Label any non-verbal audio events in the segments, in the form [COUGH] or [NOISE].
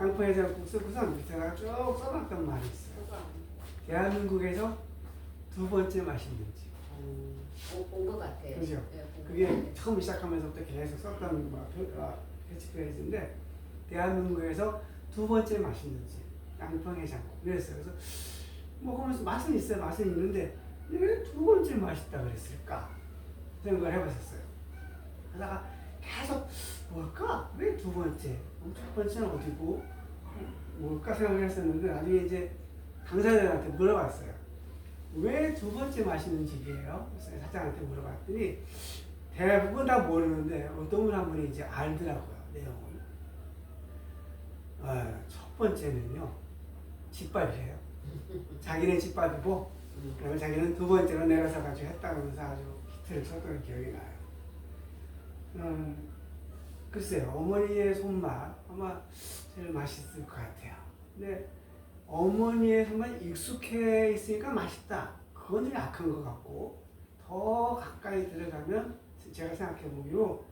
양평해장국 쓰고선 제가 쭉 써놨던 말이 있어요. 대한민국에서 두 번째 맛있는 집. 온것 같아요. 그죠? 네, 그게. 처음 시작하면서부터 계속 썼던 뭐 표- 아, 캐치프레이즈인데 대한민국에서 두 번째 맛있는 집 양평해장국 그랬어요. 그래서 뭐 그러면서 맛은 있어요. 맛은 있는데 왜 두 번째 맛있다 그랬을까 생각을 해봤었어요. 그러다가 계속 뭘까? 왜 두 번째? 그럼 첫 번째는 어디고? 뭘까 생각을 했었는데 나중에 이제 당사자들한테 물어봤어요. 왜 두 번째 맛있는 집이에요? 사장한테 물어봤더니 대부분 다 모르는데 어떤 분 한 분이 이제 알더라고요 내용을. 아, 첫 번째는요 집밥이에요. [LAUGHS] 자기는 집밥이고 그러면 자기는 두 번째로 내려서 가지고 했다면서 아주 히트를 쳤던 기억이 나요. 음, 글쎄요 어머니의 손맛 아마 제일 맛있을 것 같아요. 근데 어머니의 손맛 익숙해 있으니까 맛있다. 그건 좀 약한 것 같고 더 가까이 들어가면 제가 생각해 보기로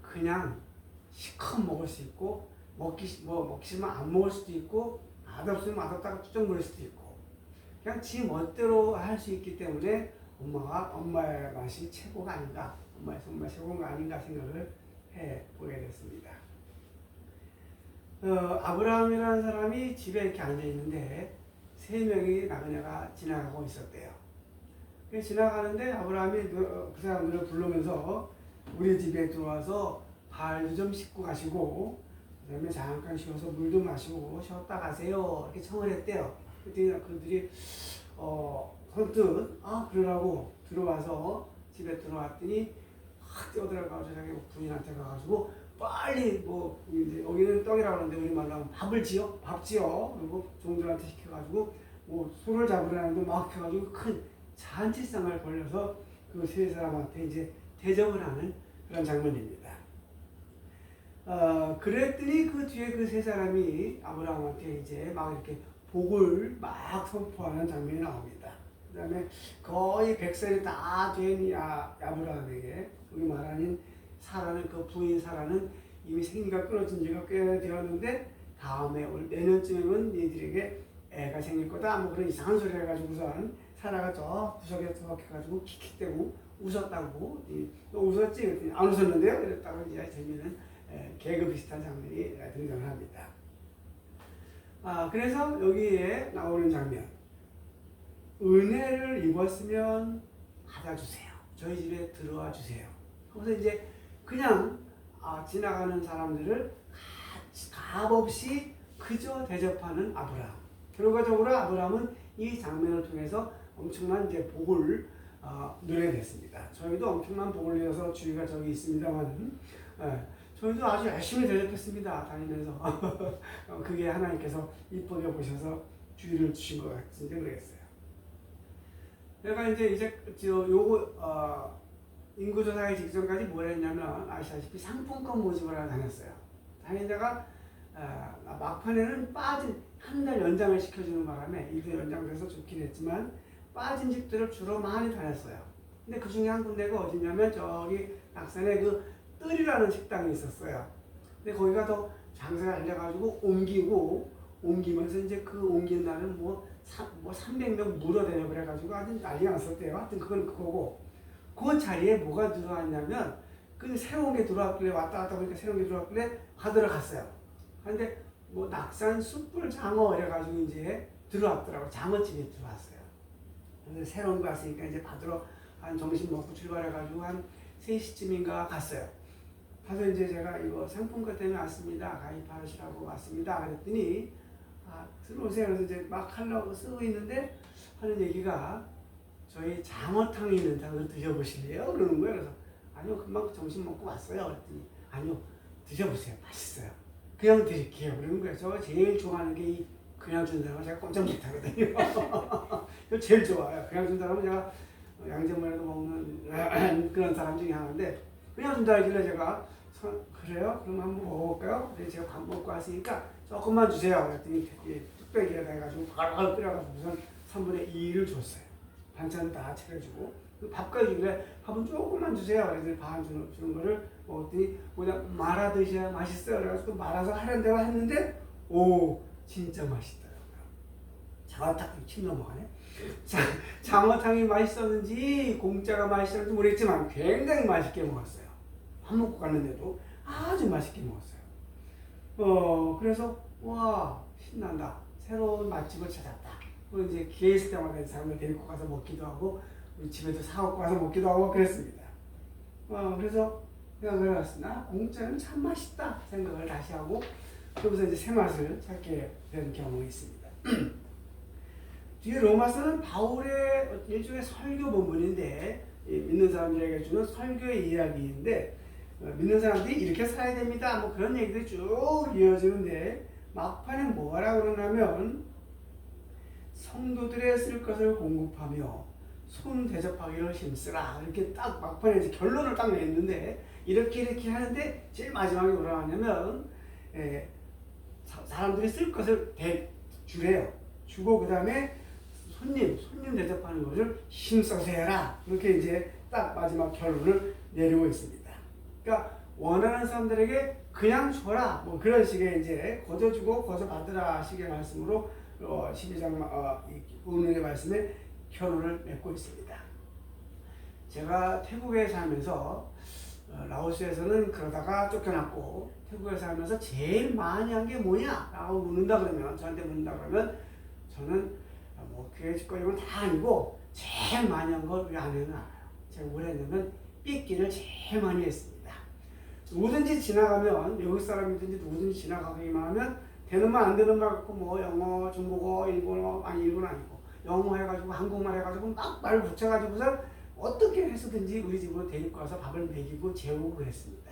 그냥 시컷 먹을 수 있고 먹기 싫- 뭐 먹기 싫으면 안 먹을 수도 있고 맛없으면 맛없다고 쭈쩍 먹을 수도 있고 그냥 지 멋대로 할 수 있기 때문에 엄마가 엄마의 맛이 최고가 아닌가 엄마의 손맛 최고가 아닌가 생각을 해 보게 됐습니다. 어, 아브라함이라는 사람이 집에 이렇게 앉아 있는데 세 명이 나그네가 지나가고 있었대요. 그 지나가는데 아브라함이 그, 그 사람들을 부르면서 우리 집에 들어와서 발도 좀 씻고 가시고 그다음에 잠깐 쉬어서 물도 마시고 쉬었다 가세요 이렇게 청을 했대요. 그랬더니 그들이 어 선뜻 아 그러라고 들어와서 집에 들어왔더니 확 뛰어들어가서 자기 부인한테 가가지고 빨리 뭐 이제 여기는 떡이라고 하는데 우리 말로 하면 밥을 지어 밥 지어 그리고 종들한테 시켜가지고 뭐 소를 잡으라는데 막 해가지고 큰 잔치상을 벌려서 그 세 사람한테 이제 대접을 하는 그런 장면입니다. 어, 그랬더니 그 뒤에 그 세 사람이 아브라함한테 이제 막 이렇게 복을 막 선포하는 장면이 나옵니다. 그 다음에 거의 백살이 다 된 아브라함에게 우리 말하는 사라는 그 부인 사라는 이미 생리가 끊어진 지가 꽤 되었는데 다음에 올 내년쯤이면 니들에게 애가 생길 거다 뭐 그런 이상한 소리 해가지고선 사라가 저 구석에 들어가가지고 킥킥대고 웃었다고 이, 너 웃었지? 그랬더니 안 웃었는데요? 이랬다고 이제 재미는 에, 개그 비슷한 장면이 에, 등장을 합니다. 아 그래서 여기에 나오는 장면 은혜를 입었으면 받아주세요. 저희 집에 들어와 주세요. 그래서 이제 그냥 아, 지나가는 사람들을 가- 값없이 그저 대접하는 아브라함. 결과적으로 아브라함은 이 장면을 통해서 엄청난 이제 복을 어, 누리게 됐습니다. 저희도 엄청난 복을 누려서 주위가 저기 있습니다만, 예, 저희도 아주 열심히 대접했습니다. 다니면서 [LAUGHS] 어, 그게 하나님께서 이쁘게 보셔서 주의를 주신 것 같은데 그랬어요. 내가 이제 이제 저 요거 어, 인구 조사하기 직전까지 뭘 했냐면 아시다시피 상품권 모집을 하러 다녔어요. 다니다가 아, 막판에는 빠진 한 달 연장을 시켜주는 바람에 일도 연장돼서 좋긴 했지만 빠진 집들을 주로 많이 다녔어요. 근데 그 중에 한 군데가 어디냐면 저기 낙산에 그 뜰이라는 식당이 있었어요. 근데 거기가 더 장사가 안 돼가지고 옮기고 옮기면서 이제 그 옮긴 날은 뭐, 사, 뭐 300명 물어대려 그래가지고 아주 난리가 났었대요. 하여튼 그건 그거고 그 자리에 뭐가 들어왔냐면 그 새로운 게 들어왔길래 왔다 갔다 보니까 새로운 게 들어왔길래 받으러 갔어요. 근데 뭐 낙산 숯불 장어 이래가지고 이제 들어왔더라고 장어집에 들어왔어요. 근데 새로운 거 왔으니까 이제 받으러 한 점심 먹고 출발해가지고 한 3시쯤인가 갔어요. 가서 이제 제가 이거 상품권 때문에 왔습니다. 가입하시라고 왔습니다. 그랬더니 아, 들어오세요. 그래서 이제 막 하려고 쓰고 있는데 하는 얘기가 저희 장어탕이 있는데 한번 드셔보실래요? 그러는 거예요. 그래서 아니요 금방 점심 먹고 왔어요. 그랬더니 아니요 드셔보세요. 맛있어요. 그냥 드릴게요. 그러는 거예요. 저 제일 좋아하는 게 이 그냥 준 사람은 제가 꼼짝 못하거든요. [LAUGHS] 이거 제일 좋아요. 그냥 준 사람은 제가 양념만해도 먹는 [CLEARS THROAT] 그런 사람 중에 하나인데 그냥 준다 하길래 제가 서- 그래요? 그럼 한번 먹어볼까요? 근데 제가 밥 먹고 왔으니까 조금만 주세요. 그랬더니 이 뚝배기에다 해가지고 바로 끓여가지고 우선 3분의 2를 줬어요. 반찬 다 차려주고 그 밥까지 주길래 밥은 조금만 주세요. 그래서 반 주는, 주는 거를 먹었더니 그냥 말아 드셔야 맛있어요. 그래가지고 말아서 하는 대로 했는데 오 진짜 맛있더라고요. 장어탕 침 넘어가네. 자, 장어탕이 맛있었는지 공짜가 맛있었는지 모르겠지만 굉장히 맛있게 먹었어요. 밥 먹고 갔는데도 아주 맛있게 먹었어요. 어 그래서 와 신난다. 새로운 맛집을 찾았다. 그리고 이제 기회 있을 때마다 사람을 데리고 가서 먹기도 하고 우리 집에도 사갖고 가서 먹기도 하고 그랬습니다. 어 그래서 생각을 해봤으나 공짜는 참 맛있다 생각을 다시 하고 그러면서 이제 새 맛을 찾게 된 경험이 있습니다. [CLEARS THROAT] 뒤에 로마서는 바울의 일종의 설교 본문인데 이 믿는 사람들에게 주는 설교의 이야기인데 어, 믿는 사람들이 이렇게 살아야 됩니다. 뭐 그런 얘기들이 쭉 이어지는데 막판에 뭐라 그러냐면 성도들의 쓸 것을 공급하며 손 대접하기를 힘쓰라 이렇게 딱 막판에 이제 결론을 딱 냈는데 이렇게 이렇게 하는데 제일 마지막에 뭐라 하냐면 에, 사- 사람들이 쓸 것을 대 주래요. 주고 그 다음에 손님 손님 대접하는 것을 힘써서 해라 이렇게 이제 딱 마지막 결론을 내리고 있습니다. 그러니까 원하는 사람들에게 그냥 줘라 뭐 그런 식의 이제 거저 주고 거저 받으라 식의 말씀으로 어, 12장 어, 이 오늘의 말씀에 결론을 맺고 있습니다. 제가 태국에 살면서 어, 라오스에서는 그러다가 쫓겨났고 태국에 살면서 제일 많이 한 게 뭐냐? 라고 묻는다 그러면 저한테 묻는다 그러면 저는 어, 뭐 교회 건다 아니고 제일 많이 한걸 우리 아내는 알아요. 제가 뭘 했냐면 삐끼를 제일 많이 했습니다. 누구든지 지나가면 외국 사람이든지 누구든지 지나가기만 하면 되는 말 안 되는 말 갖고 뭐 영어, 중국어, 일본어 아니 일본 아니고 영어 해가지고 한국말 해가지고 막 말 붙여가지고서 어떻게 해서든지 우리 집으로 데리고 와서 밥을 먹이고 재우고 그랬습니다.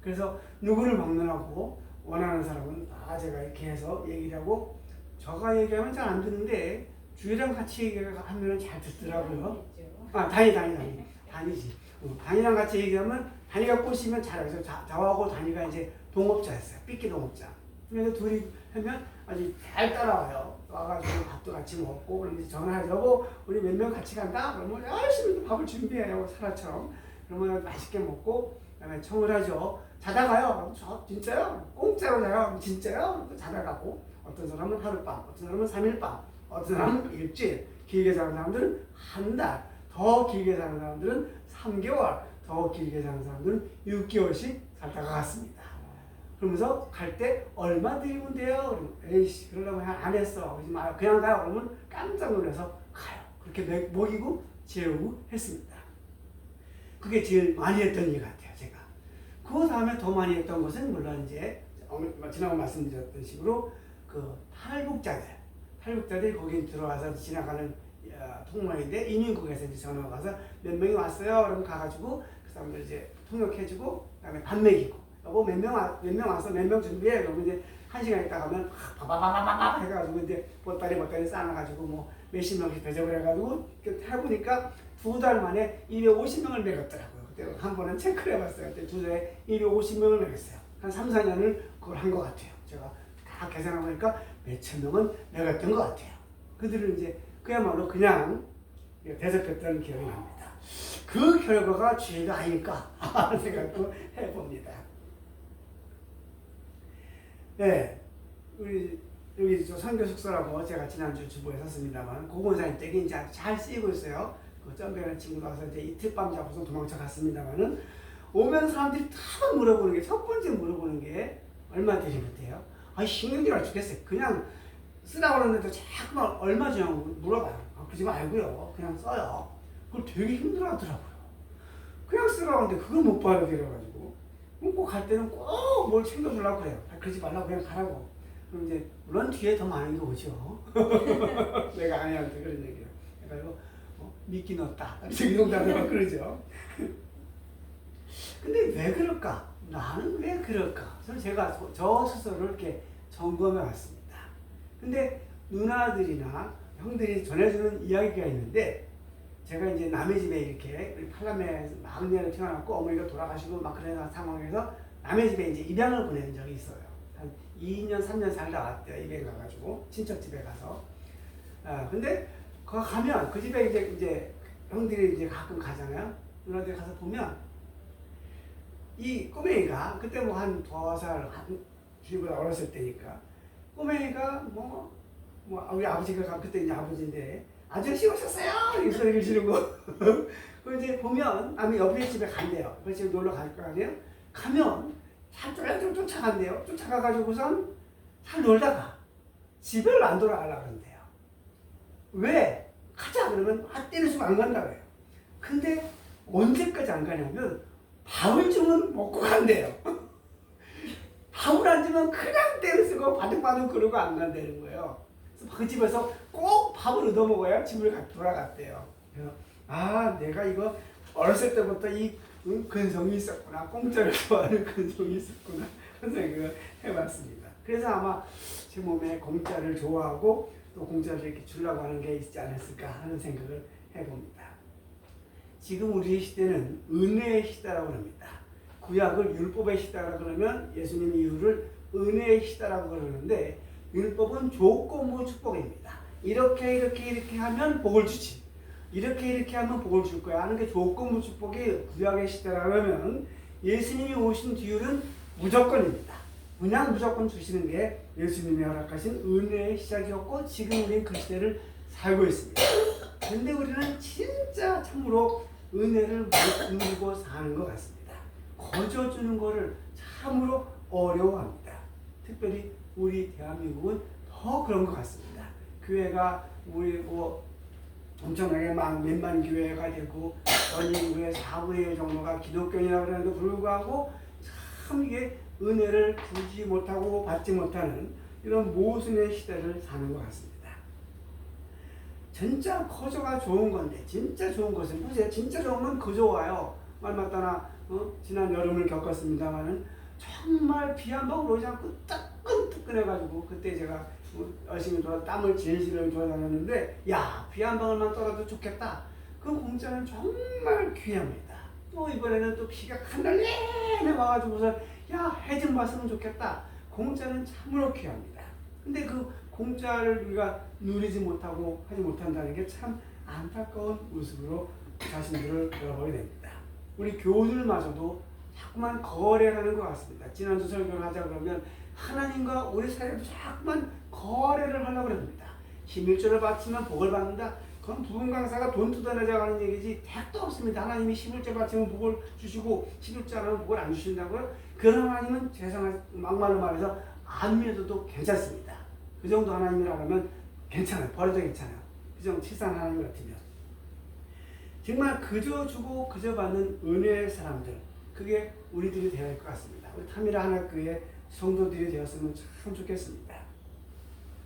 그래서 누구를 먹느라고 원하는 사람은 다 제가 이렇게 해서 얘기를 하고 저가 얘기하면 잘 안 듣는데 주희랑 같이 얘기하면 잘 듣더라고요. 아 단이 단이 단이 단이지. 어, 단이랑 같이 얘기하면 단이가 꼬시면 잘해요. 그래서 자- 저하고 단이가 이제 동업자였어요. 삐끼 동업자. 그래서 둘이 하면 아주 잘 따라와요. 와가지고 밥도 같이 먹고 이제 전화해 여보 우리 몇 명 같이 간다. 그러면 열심히 또 밥을 준비해요. 사라처럼. 그러면 맛있게 먹고 그다음에 청을 하죠. 자다 가요. 그럼 저 진짜요? 공짜로 자요? 진짜요? 그럼 또 자다 가고 어떤 사람은 하룻밤, 어떤 사람은 삼일밤, 어떤 사람은 일주일, 길게 자는 사람들은 한 달, 더 길게 자는 사람들은 3개월, 더 길게 자는 사람들은 6개월씩 살다가 갔습니다. 그러면서 갈 때 얼마 드리면 돼요? 에이씨 그러려면 안 했어. 그러지 마요. 그냥 가요. 그러면 깜짝 놀라서 가요. 그렇게 먹- 먹이고 재우고 했습니다. 그게 제일 많이 했던 일 같아요. 제가. 그 다음에 더 많이 했던 것은 물론 이제 지난번 말씀드렸던 식으로 그 탈북자들, 탈북자들이 거기 들어와서 지나가는 어, 통로인데 이민국에서 이제 전화가 와서 몇 명이 왔어요. 그러면 가가지고 그 사람들 이제 통역해주고 그다음에 밥 먹이고 여보 몇명몇명 와서 몇 명 준비해. 그러면 이제 한 시간 있다 가면 바바바바바바 해가지고 이제 보따리 보따리 쌓아가지고 뭐 몇십 명씩 대접을 해가지고 해보니까 두 달 만에 250명을 먹였더라고요. 그때 한 번은 체크를 해봤어요. 그때 두 달에 250명을 먹였어요. 한 3, 4년을 그걸 한 것 같아요. 제가 다 계산해 보니까 몇천 명은 먹였던 것 같아요. 그들을 이제 그야말로 그냥 대접했던 기억이 납니다. 그 결과가 죄가 아닐까 생각도 해봅니다. 네, 우리 여기 저 선교 숙소라고 제가 지난주 주보에 샀습니다만 고건사님 댁에 이제 잘 쓰이고 있어요. 그 점배라는 친구가 와서 이제 이틀 밤 잡고서 도망쳐 갔습니다만은 오면 사람들이 다 물어보는 게 첫 번째 물어보는 게 얼마 드리부터요? 아 신경질 죽겠어요. 그냥 쓰라고 그러는데 자꾸만 얼마 주냐고 물어봐요. 아, 그러지 말고요. 그냥 써요. 그걸 되게 힘들어 하더라고요. 그냥 쓰라고 하는데 그걸 못 받아들여가지고 꼭 갈 때는 꼭 뭘 챙겨주려고 그래요. 아, 그러지 말라고 그냥 가라고. 그럼 이제 물론 뒤에 더 많은 게 오죠. [LAUGHS] 내가 아내한테 그런 얘기를. 그래가지고 어, 미끼 넣었다. 이 농담을 그러죠. [LAUGHS] 근데 왜 그럴까? 나는 왜 그럴까? 그래서 제가 저- 저 스스로를 이렇게 점검해 왔습니다. 근데 누나들이나 형들이 전해주는 이야기가 있는데 제가 이제 남의 집에 이렇게 팔남에 막내로 태어났고 어머니가 돌아가시고 막 그런 상황에서 남의 집에 이제 입양을 보낸 적이 있어요. 한 2년, 3년 살다 왔대요. 입양 가가지고 친척 집에 가서. 아 근데 거 가면 그 집에 이제 이제 형들이 이제 가끔 가잖아요. 누나들 가서 보면 이 꼬맹이가 그때 뭐 한 두살 한 주보다 어렸을 때니까 꼬맹이가 뭐, 뭐 우리 아버지가 가- 그때 이제 아버지인데 아저씨 오셨어요 이 소리를 지르고 [LAUGHS] 그 이제 보면 아니 옆에 집에 간대요. 그 집에 놀러 갈 거 아니에요? 가면 잘 쫄쫄 쫓아간대요. 쫓아가가지고선 잘 놀다가 집을 안 돌아가려고 그런대요. 왜? 가자 그러면 아 때려주면 안 간다 그래요. 근데 언제까지 안 가냐면 밥을 주면 먹고 간대요. [LAUGHS] 밥을 안 주면 그냥 때려쓰고 바득바득 그러고 안 간다는 거예요. 그래서 그 집에서 꼭 밥을 얻어 먹어야 집을 가- 돌아갔대요. 그래서 아 내가 이거 어렸을 때부터 이 응, 근성이 있었구나 공짜를 좋아하는 근성이 있었구나 생각을 해봤습니다. 그래서 아마 제 몸에 공짜를 좋아하고 또 공짜를 이렇게 주려고 하는 게 있지 않았을까 하는 생각을 해봅니다. 지금 우리 시대는 은혜의 시대라고 합니다. 구약을 율법의 시대라고 그러면 예수님 이후를 은혜의 시대라고 그러는데 율법은 조건부 축복입니다. 이렇게 이렇게 이렇게 하면 복을 주지. 이렇게 이렇게 하면 복을 줄 거야 하는 게 조건부 축복이 구약의 시대라고 하면 예수님이 오신 뒤로는 무조건입니다. 그냥 무조건 주시는 게 예수님이 허락하신 은혜의 시작이었고 지금 우리는 그 시대를 살고 있습니다. 근데 우리는 진짜 참으로 은혜를 못 누리고 사는 것 같습니다. 거저 주는 거를 참으로 어려워합니다. 특별히 우리 대한민국은 더 그런 것 같습니다. 교회가 우리 뭐 엄청나게 막 몇만 교회가 되고 전 인구의 4분의 1 정도가 기독교인이라고 그러는데 불구하고 참 이게 은혜를 주지 못하고 받지 못하는 이런 모순의 시대를 사는 것 같습니다. 진짜 거저가 좋은 건데 진짜 좋은 것은 보세요. 진짜 좋은 건 그저 와요. 말 맞다나 어? 지난 여름을 겪었습니다만은 정말 비 한 방울 오지 않고 따 끈따끈해가지고 그때 제가 뭐 열심히 돌아 땀을 질질 돌아다녔는데 야 비 한 방울만 떨어도 좋겠다. 그 공짜는 정말 귀합니다. 또 이번에는 또 비가 한 달 내내 와가지고서 야 해 좀 봤으면 좋겠다. 공짜는 참으로 귀합니다. 근데 그 공짜를 우리가 누리지 못하고 하지 못한다는 게 참 안타까운 모습으로 자신들을 돌아보게 됩니다. 우리 교우들마저도 자꾸만 거래를 하는 것 같습니다. 지난주 설교를 하자 그러면 하나님과 우리 사이에도 자꾸만 거래를 하려고 합니다. 힘일조를 바치면 복을 받는다. 그건 부흥 강사가 돈 뜯어내자고 하는 얘기지 택도 없습니다. 하나님이 11조 바치면 복을 주시고 11조 안 하면 복을 안 주신다고요? 그런 하나님은 죄송한 막말로 말해서 안 믿어도 괜찮습니다. 그 정도 하나님이라면 괜찮아요. 버려도 괜찮아요. 그 정도 치산 하나님 같으면. 정말 그저 주고 그저 받는 은혜의 사람들 그게 우리들이 되어야 할 것 같습니다. 우리 타미라 하나교회 성도들이 되었으면 참 좋겠습니다.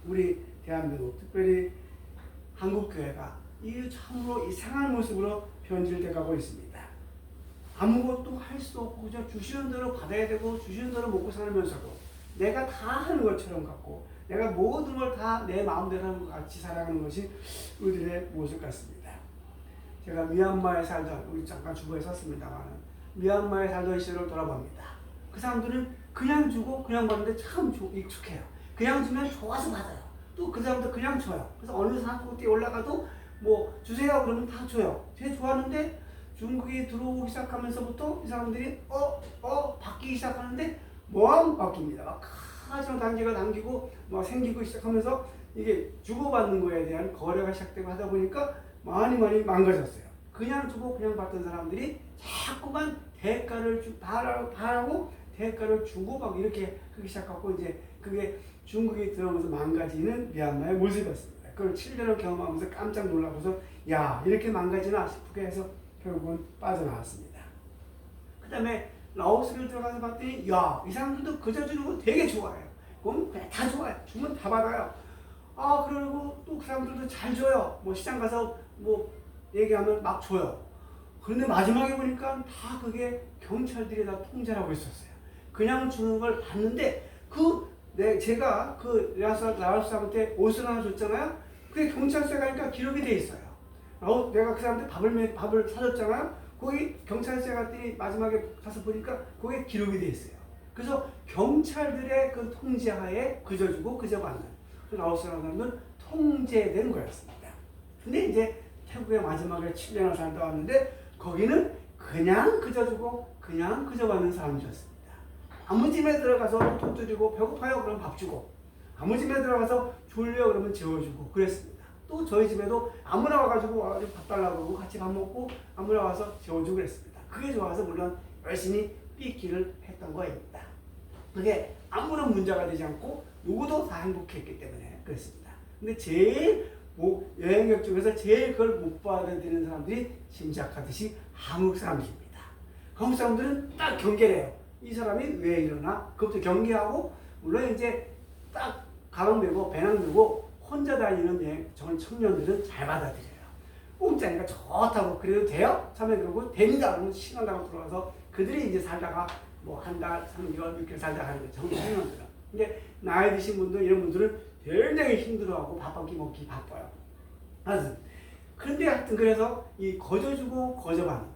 우리 대한민국 특별히 한국교회가 이 참으로 이상한 모습으로 변질돼 가고 있습니다. 아무것도 할 수 없고 그냥 주시는 대로 받아야 되고 주시는 대로 먹고 살면서도 내가 다 하는 것처럼 같고 내가 모든 걸 다 내 마음대로 하는 것 같이 살아가는 것이 우리들의 모습 같습니다. 제가 미얀마에 살던 우리 잠깐 주부에 섰습니다만 미얀마에 살던 시절을 돌아봅니다. 그 사람들은 그냥 주고 그냥 받는데 참 조- 익숙해요. 그냥 주면 좋아서 받아요. 또그 사람도 그냥 줘요. 그래서 어느 산속에 올라가도 뭐 주세요 그러면 다 줘요. 되게 좋았는데 중국이 들어오기 시작하면서부터 이 사람들이 어, 어, 바뀌기 시작하는데 뭐하면 바뀝니다. 막 가정 단계가 당기고 뭐 생기고 시작하면서 이게 주고받는 거에 대한 거래가 시작되고 하다 보니까 많이 많이 망가졌어요. 그냥 주고 그냥 받던 사람들이 자꾸만 대가를 주, 바라고 대가를 주고 막 이렇게 하기 시작하고 이제 그게 중국이 들어오면서 망가지는 미얀마의 모습이었습니다. 그걸 7년을 경험하면서 깜짝 놀라고서 야 이렇게 망가지나 싶게 해서 결국은 빠져나왔습니다. 그 다음에 라오스를 들어가서 봤더니 야이 사람들도 그저 주는 거 되게 좋아해요. 그럼 그냥 다 좋아요. 주면 다 받아요. 아 그리고 또 그 사람들도 잘 줘요. 뭐 시장 가서 뭐 얘기하면 막 줘요. 그런데 마지막에 보니까 다 그게 경찰들이 다 통제를 하고 있었어요. 그냥 주는 걸 봤는데 그 내 제가 그 라스 라오스한테 옷을 하나 줬잖아요. 그게 경찰서 가니까 기록이 돼 있어요. 라오 내가 그 사람한테 밥을 먹- 밥을 사줬잖아요. 거기 경찰서에 갔더니 마지막에 가서 보니까 거기에 기록이 돼 있어요. 그래서 경찰들의 그 통제하에 그저 주고 그저 받는 그 라오스 사람은 통제된 거였습니다. 근데 이제 태국의 마지막에 7년을 살다 왔는데 거기는 그냥 그저 주고 그냥 그저 받는 사람이었습니다. 아무 집에 들어가서 돈 드리고 배고파요 그럼 밥 주고 아무 집에 들어가서 졸려 그러면 재워주고 그랬습니다. 또 저희 집에도 아무나 와가지고 밥 달라고 그러고 같이 밥 먹고 아무나 와서 재워주고 그랬습니다. 그게 좋아서 물론 열심히 삐기를 했던 거입니다. 그게 아무런 문제가 되지 않고 누구도 다 행복했기 때문에 그랬습니다. 근데 제일 뭐 여행객 중에서 제일 그걸 못 받아들이는 사람들이 짐작하듯이 한국 사람들입니다. 한국 사람들은 딱 경계를 해요. 이 사람이 왜 이러나? 그것도 경계하고 물론 이제 딱 가방 메고 배낭 메고 혼자 다니는 여행 전 청년들은 잘 받아들여요. 공짜니까 좋다고 그래도 돼요? 처음에 그러고 됩니다. 그러면 신한다고 들어와서 그들이 이제 살다가 뭐 한 달, 3개월, 6개월 살다 가는 거죠. 청년들은. 근데 나이 드신 분들 이런 분들은 굉장히 힘들어하고 밥한끼 먹기 바빠요. 하여튼 그런데 하여튼 그래서 이 거저 주고 거저 받는 거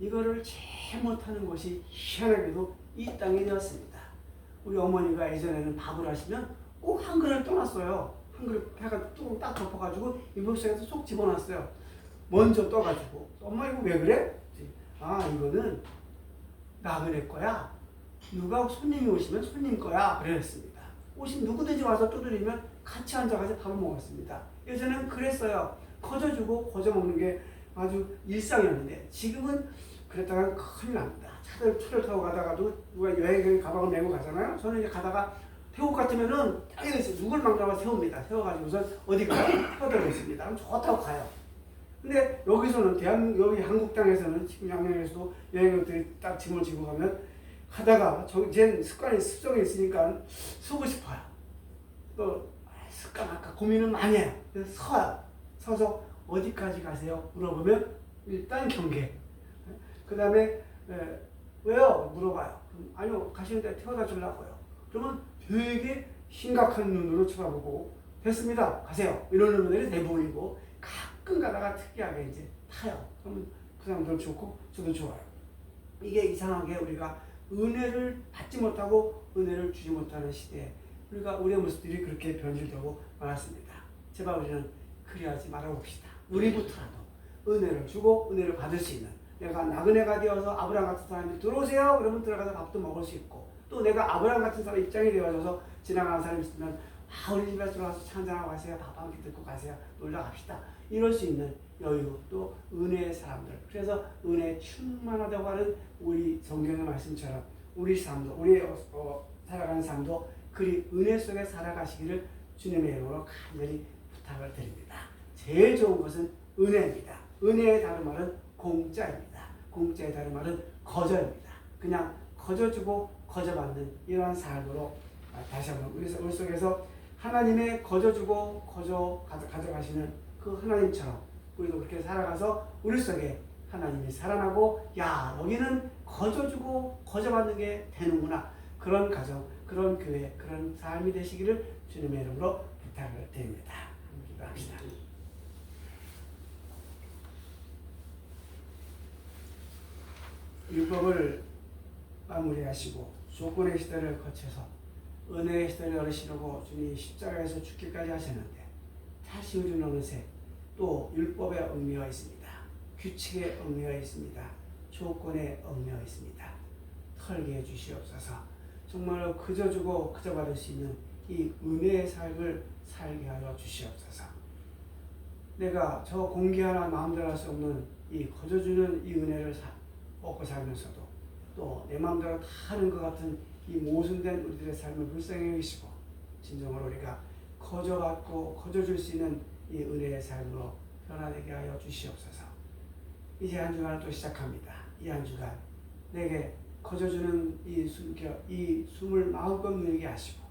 이거를 제일 못하는 것이 희한하게도 이 땅이 되었습니다. 우리 어머니가 예전에는 밥을 하시면 꼭 한 그릇을 떠났어요. 한 그릇 해가 뚜껑 딱 덮어가지고 이불속에서 쏙 집어놨어요. 먼저 떠가지고 엄마 이거 왜 그래? 아 이거는 나그네 거야. 누가 손님이 오시면 손님 거야. 그랬습니다. 오신 누구든지 와서 두드리면 같이 앉아가지고 밥을 먹었습니다. 예전엔 그랬어요. 거저주고 거저 먹는 게 아주 일상이었는데 지금은 그랬다가 큰일 납니다. 차를 차를 타고 가다가도 누가 여행 가방을 메고 가잖아요. 저는 이제 가다가 태국 같으면은 당연히 누굴 만나봐 세웁니다. 세워가지고서 어디 가요? 태워들고 있습니다. 그럼 좋다고 가요. 근데 여기서는 대한 여기 한국 땅에서는 지금 양양에서도 여행객들이 딱 짐을 지고 가면 하다가 저제 습관이 습성이 있으니까 서고 싶어요. 또 아, 습관 아까 고민은 많이 해요. 서요. 서서 어디까지 가세요? 물어보면 일단 경계. 그 다음에 왜요? 물어봐요. 아니요 가시는데 태워다 주려고요. 그러면 되게 심각한 눈으로 쳐다보고 됐습니다. 가세요. 이러는 분들이 대부분이고 가끔 가다가 특이하게 이제 타요. 그러면 그 사람들 좋고 저도 좋아요. 이게 이상하게 우리가 은혜를 받지 못하고 은혜를 주지 못하는 시대에 우리가 우리의 모습들이 그렇게 변질되고 말았습니다. 제발 우리는 그리하지 말아봅시다. 우리부터라도 은혜를 주고 은혜를 받을 수 있는 내가 나그네가 되어서 아브라함 같은 사람이 들어오세요. 그러면 들어가서 밥도 먹을 수 있고 또 내가 아브라함 같은 사람 입장이 되어져서 지나가는 사람이 있으면 아 우리 집에 들어와서 차 한잔하고 가세요. 밥 한 끼 듣고 가세요. 놀러 갑시다. 이럴 수 있는 여유 또 은혜의 사람들 그래서 은혜 충만하다고 하는 우리 성경의 말씀처럼 우리 삶도 우리 어, 어, 살아가는 삶도 그리 은혜 속에 살아가시기를 주님의 이름으로 간절히 부탁을 드립니다. 제일 좋은 것은 은혜입니다. 은혜의 다른 말은 공짜입니다. 공짜의 다른 말은 거저입니다. 그냥 거저주고 거저받는 이러한 삶으로 아, 다시 한번 우리 우리 속에서 하나님의 거저주고 거저 가져- 가져가시는 그 하나님처럼 우리도 그렇게 살아가서 우리 속에 하나님이 살아나고 야 여기는 거저주고 거저받는 게 되는구나 그런 가정 그런 교회 그런 삶이 되시기를 주님의 이름으로 부탁을 드립니다. 기도합시다. 율법을 마무리하시고 조건의 시대를 거쳐서 은혜의 시대를 열으시려고 주님이 십자가에서 죽기까지 하셨는데 다시 우리는 어느새 또 율법에 얽매여 있습니다. 규칙에 얽매여 있습니다. 조건에 얽매여 있습니다. 털게 해 주시옵소서. 정말로 그저 주고 그저 받을 수 있는 이 은혜의 삶을 살게 하여 주시옵소서. 내가 저 공기 하나 마음대로 할 수 없는 이 거저 주는 이 은혜를 사, 먹고 살면서도 또 내 마음대로 다 하는 것 같은 이 모순된 우리들의 삶을 불쌍히 여기시고 진정으로 우리가 거저 받고 거저 줄수 있는 이 은혜의 삶으로 변화되게 하여 주시옵소서. 이제 한 주간을 또 시작합니다. 이 한 주간 내게 거저주는 이 숨겨 이 숨을 마음껏 누리게 하시고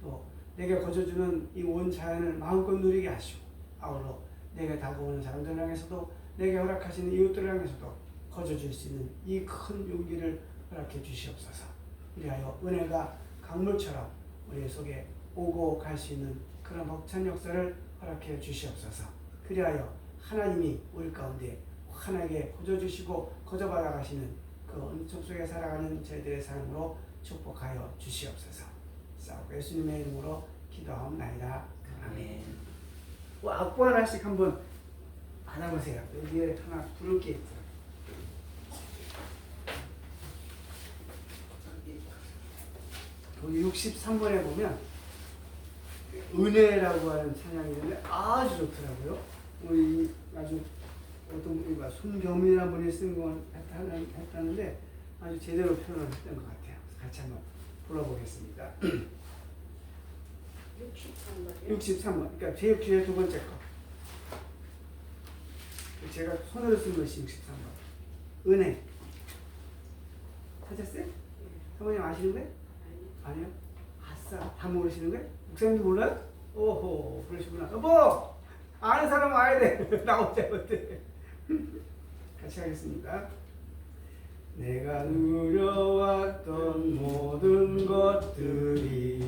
또 내게 거저주는 이 온 자연을 마음껏 누리게 하시고 아울러 내게 다가오는 사람들 향해서도 내게 허락하시는 이웃들 향해서도 거저줄 수 있는 이 큰 용기를 허락해 주시옵소서. 그리하여 은혜가 강물처럼 우리 속에 오고 갈 수 있는 그런 벅찬 역사를 허락해 주시옵소서. 그리하여 하나님이 우리 가운데 환하게 거저 주시고 거저 받아 가시는 그 은총 속에 살아가는 저희들의 삶으로 축복하여 주시옵소서. 싸우고 예수님의 이름으로 기도하옵나이다. 아멘. 뭐 악보 하나씩 한번 받아보세요. 여기에 하나 부를 게 있어요. 여기 63번에 보면 은혜라고 하는 찬양이 있는데 아주 좋더라고요. 우리 아주 어떤 분이 막 손경민이라는 분이 쓴건 했다는데 아주 제대로 표현을 했던 것 같아요. 같이 한번 불러보겠습니다. [CLEARS THROAT] 63번이요? 63번. 그러니까 제 뒤에 두 번째 거. 제가 손으로 쓴 것이 63번. 은혜. 찾았어요? 사모님 아시는 거예요? 아니요. 아싸. 다 모르시는 거예요? 목사님도 몰라요? 오호. 그러시구나. 여보! 아는 사람 와야 돼. [LAUGHS] 나 혼자 못해. [LAUGHS] 같이 하겠습니다. 내가 누려왔던 모든 것들이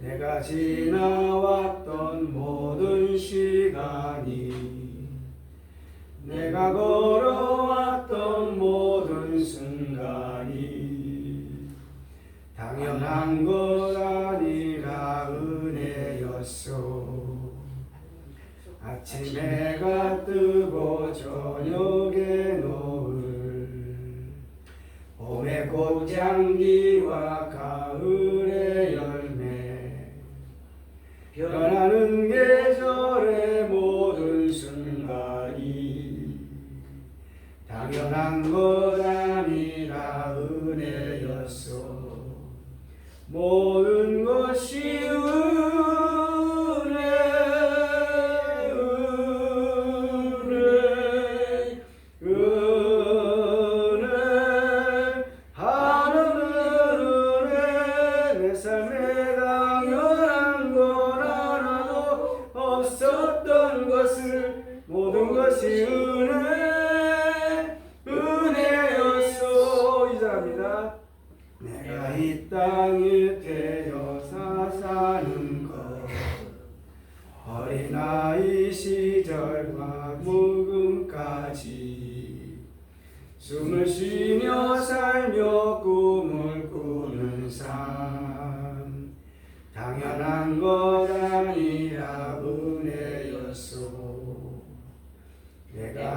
내가 지나왔던 모든 시간이 내가 걸어왔던 모든 한것 없었던 것을 모든 것이 은혜 은혜였소? 이사합니다. 내가 이 땅에 태어서 사는 것. 어린아이 시절과 묵음까지 숨을 쉬며 살며 꿈을 꾸는 삶. 당연한 것 아니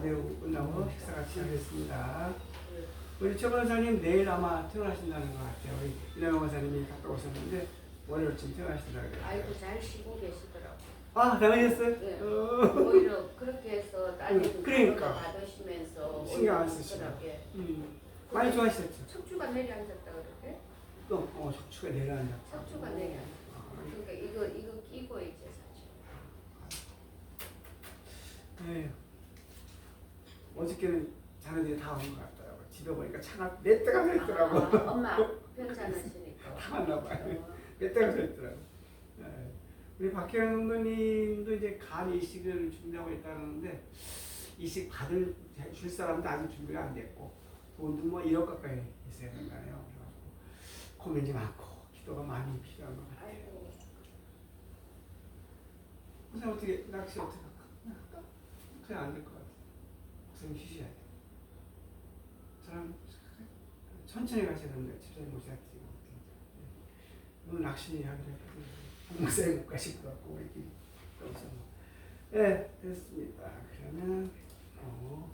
전하겠습니다 이제 끝나고 식사 같이 하겠습니다 우리 최 변호사님 내일 아마 퇴원하신다는 것 같아요 우리 이나영 원사님이 갔다 오셨는데 월요일쯤 그래요 아이고 잘 쉬고 계시더라고. 아 다행이셨어요? 네. 어. 오히려 그렇게 해서 딸님 그러니까. 받으시면서 신경 안 쓰시고. 오히려 음, 많이 좋아하셨죠? 척추가 내려앉았다 그러게? 또 어, 척추가 내려앉아 척추가 내려앉아. 그러니까 이거 이거 끼고 이제 사실. 네. 어저께는 자네들이 다 온 것 같더라고 집에 보니까 차가 몇 대가 서 있더라고 아, 엄마 편찮으시니까. [LAUGHS] 다 왔나 봐요 어, 몇 대가 서 있더라고 네. 우리 박혜영 선배님도 이제 간 이식을 준비하고 있다는데 이식 받을 줄 사람도 아직 준비가 안 됐고 돈도 뭐 1억 가까이 있어야 된다요 그래가지고 고민이 많고 기도가 많이 필요한 것 같아요. 선생 어떻게 낚시 어떻게 할까? 그냥 안될것 같아. 선생님 쉬셔야 돼. 저랑 천천히 가셔야 됩니다. 집사님 모셔야 되고. 오늘 낚시 이야기를 했거든요. 못 가실 것 같고 이렇게 그래서 뭐. 네, 됐습니다. 그러면 어,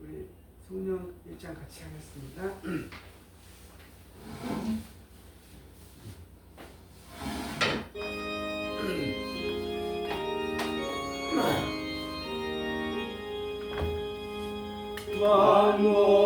우리 성령 일장 같이 하겠습니다. [CLEARS THROAT] 만목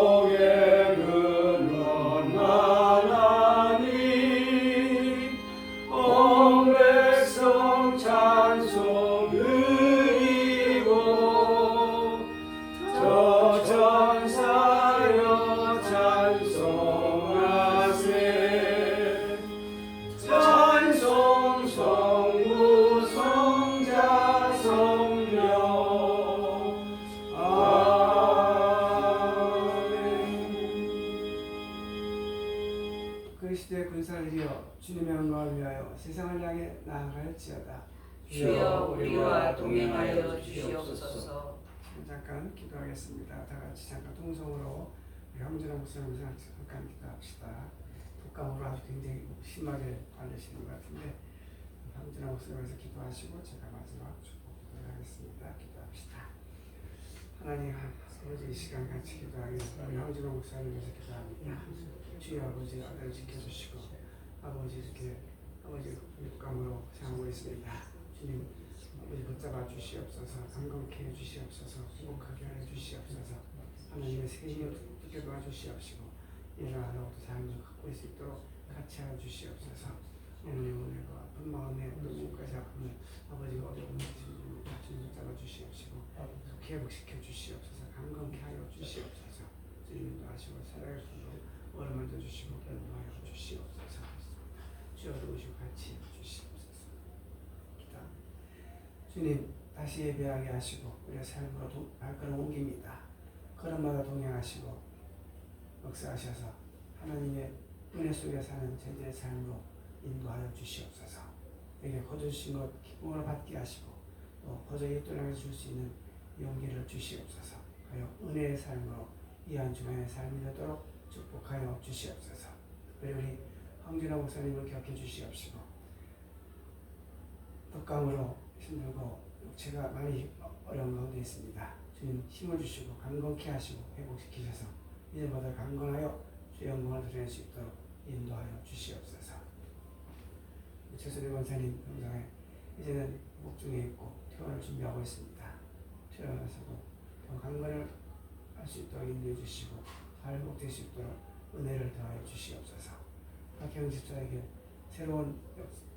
하나님 아버지 이 시간 같이 기도하겠습니다. 우리 황준호 목사님께서 기도합니다. 주여 아버지 아들 지켜주시고 아버지 이렇게 아버지 육감으로 생하고 있습니다. 주님 아버지 붙잡아 주시옵소서 건강케 해 주시옵소서 행복하게 해 주시옵소서 하나님의 세임을 붙게 도와주시옵시고 일어나라고도 삶을 갖고 있을 수 있도록 같이 하여 주시옵소서 하나님 오늘과 아픈 마음에 어떤 몸까지 아픔을 아버지가 어려움을 주님 붙잡아 주시옵시고 회복시켜 주시옵소서 건강케 하여 주시옵소서 주님 인도하시고 살아갈 수 있도록 얼음을 주시고 인도하여 주시옵소서 주여 도우시고 같이 해 주시옵소서 기도 주님 다시 예배하게 하시고 우리의 삶으로 도- 발걸음 옮깁니다. 걸음마다 동행하시고 역사하셔서 하나님의 은혜 속에 사는 제자의 삶으로 인도하여 주시옵소서. 내게 거두신 것 기쁨을 받게 하시고 또 거저히 떠나게 줄수 있는 용기를 주시옵소서. 하여 은혜의 삶으로 이한 주간의 삶이 되도록 축복하여 주시옵소서. 우리 황준호 목사님을 기억해 주시옵시고 독감으로 힘들고 육체가 많이 어려운 가운데 있습니다. 주님 힘을 주시고 강건케 하시고 회복시키셔서 이제보다 강건하여 주 영광을 드릴 수 있도록 인도하여 주시옵소서. 최선희 원사님 영상에 이제는 목 중에 있고 퇴원을 준비하고 있습니다. 더 강건을 할 수 있도록 인도해 주시고 잘 회복될 수 있도록 은혜를 더하여 주시옵소서. 박형 집사에게 새로운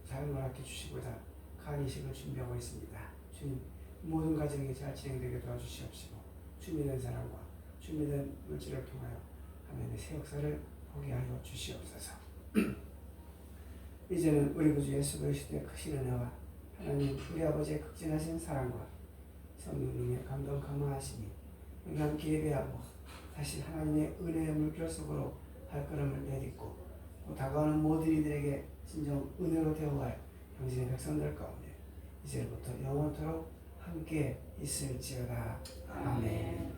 삶을 맡겨 주시고자 간이식을 준비하고 있습니다. 주님 모든 가정이 잘 진행되게 도와주시옵시고 준비된 사람과 준비된 물질을 통하여 하나님의 새 역사를 보게 하여 주시옵소서. [CLEARS THROAT] 이제는 우리 구주 예수 그리스도의 크신 은혜와 하나님 우리 아버지의 극진하신 사랑과 성령님의 감동 강화하심이 우리 함께 예배하고 다시 하나님의 은혜의 물결 속으로 발걸음을 내딛고 또 다가오는 모든 이들에게 진정 은혜로 대우할 당신의 백성들 가운데 이제부터 영원토록 함께 있을지어다. 아멘.